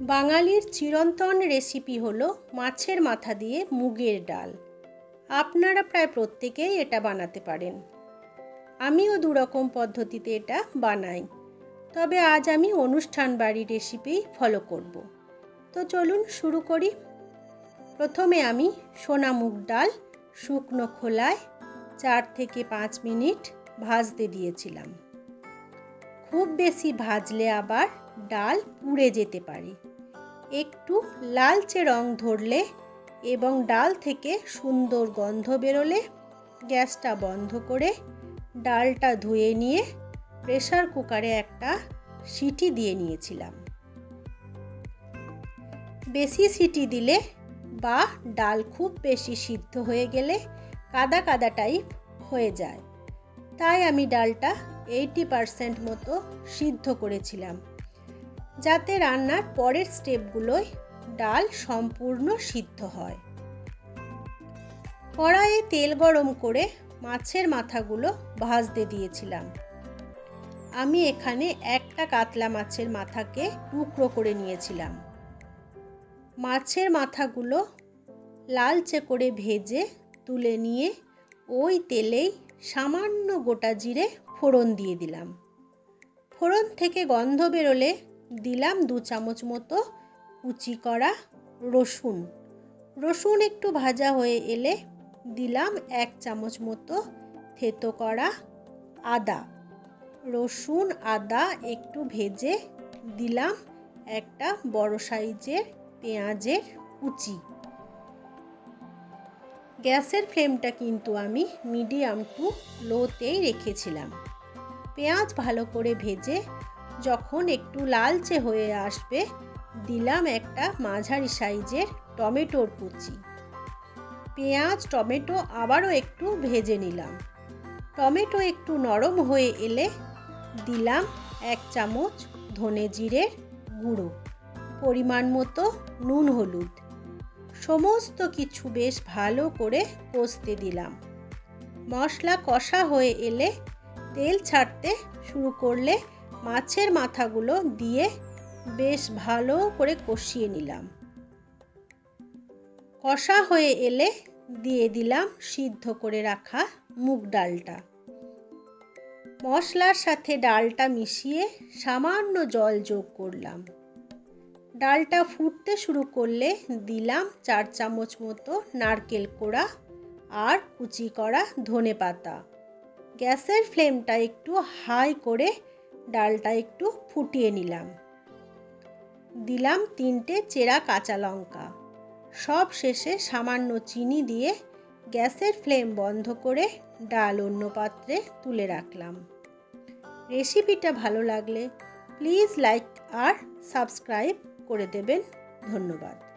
বাঙালির চিরন্তন রেসিপি হলো মাছের মাথা দিয়ে মুগের ডাল। আপনারা প্রায় প্রত্যেকেই এটা বানাতে পারেন। আমিও দুরকম পদ্ধতিতে এটা বানাই। তবে আজ আমি অনুষ্ঠান বাড়ি রেসিপি ফলো করব। তো চলুন শুরু করি। প্রথমে আমি সোনা মুগ ডাল শুকনো খোলায় চার থেকে পাঁচ মিনিট ভাজতে দিয়েছিলাম। খুব বেশি ভাজলে আবার ডাল পুড়ে যেতে পারে। একটু লালচে রং ধরলে এবং ডাল থেকে সুন্দর গন্ধ বেরোলে গ্যাসটা বন্ধ করে ডালটা ধুয়ে নিয়ে প্রেশার কুকারে একটা সিটি দিয়ে নিয়েছিলাম। বেশি সিটি দিলে বা ডাল খুব বেশি সিদ্ধ হয়ে গেলে কাদা কাদা টাইপ হয়ে যায়। তাই আমি ডালটা এইটি পারসেন্ট মতো সিদ্ধ করেছিলাম। যাতে রান্নার পরের স্টেপগুলোয় ডাল সম্পূর্ণ সিদ্ধ হয়। কড়াইয়ে তেল গরম করে মাছের মাথাগুলো ভাজতে দিয়েছিলাম। আমি এখানে একটা কাতলা মাছের মাথাকে টুকরো করে নিয়েছিলাম। মাছের মাথাগুলো লালচে করে ভেজে তুলে নিয়ে ওই তেলেই সামান্য গোটা জিরে ফোড়ন দিয়ে দিলাম। ফোড়ন থেকে গন্ধ বেরোলে দিলাম দু চামচ মতো কুচি করা রসুন। রসুন একটু ভাজা হয়ে এলে দিলাম এক চামচ মতো থেতো করা আদা। রসুন, আদা একটু ভেজে দিলাম একটা বড় সাইজের পেঁয়াজের কুচি। গ্যাসের ফ্লেমটা কিন্তু আমি মিডিয়াম টু লোতেই রেখেছিলাম। পেঁয়াজ ভালো করে ভেজে যখন একটু লালচে হয়ে আসবে, দিলাম একটা মাঝারি সাইজের টমেটোর কুচি। পেঁয়াজ, টমেটো আবারও একটু ভেজে নিলাম। টমেটো একটু নরম হয়ে এলে দিলাম এক চামচ ধনে জিরের গুঁড়ো, পরিমাণ মতো নুন হলুদ। সমস্ত কিছু বেশ ভালো করে কষতে দিলাম। মশলা কষা হয়ে এলে তেল ছাড়তে শুরু করলে মাছের মাথাগুলো দিয়ে বেশ ভালো করে কষিয়ে নিলাম। কষা হয়ে এলে দিয়ে দিলাম সিদ্ধ করে রাখা মুগ ডালটা। মশলার সাথে ডালটা মিশিয়ে সামান্য জল যোগ করলাম। ডালটা ফুটতে শুরু করলে দিলাম চার চামচ মতো নারকেল কোড়া আর কুচি করা ধনে পাতা গ্যাসের ফ্লেমটা একটু হাই করে ডালটা একটু ফুটিয়ে নিলাম। দিলাম তিনটে চেরা কাঁচা লঙ্কা। সব শেষে সামান্য চিনি দিয়ে গ্যাসের ফ্লেম বন্ধ করে ডাল অন্য পাত্রে তুলে রাখলাম। রেসিপিটা ভালো লাগলে প্লিজ লাইক আর সাবস্ক্রাইব করে দেবেন। ধন্যবাদ।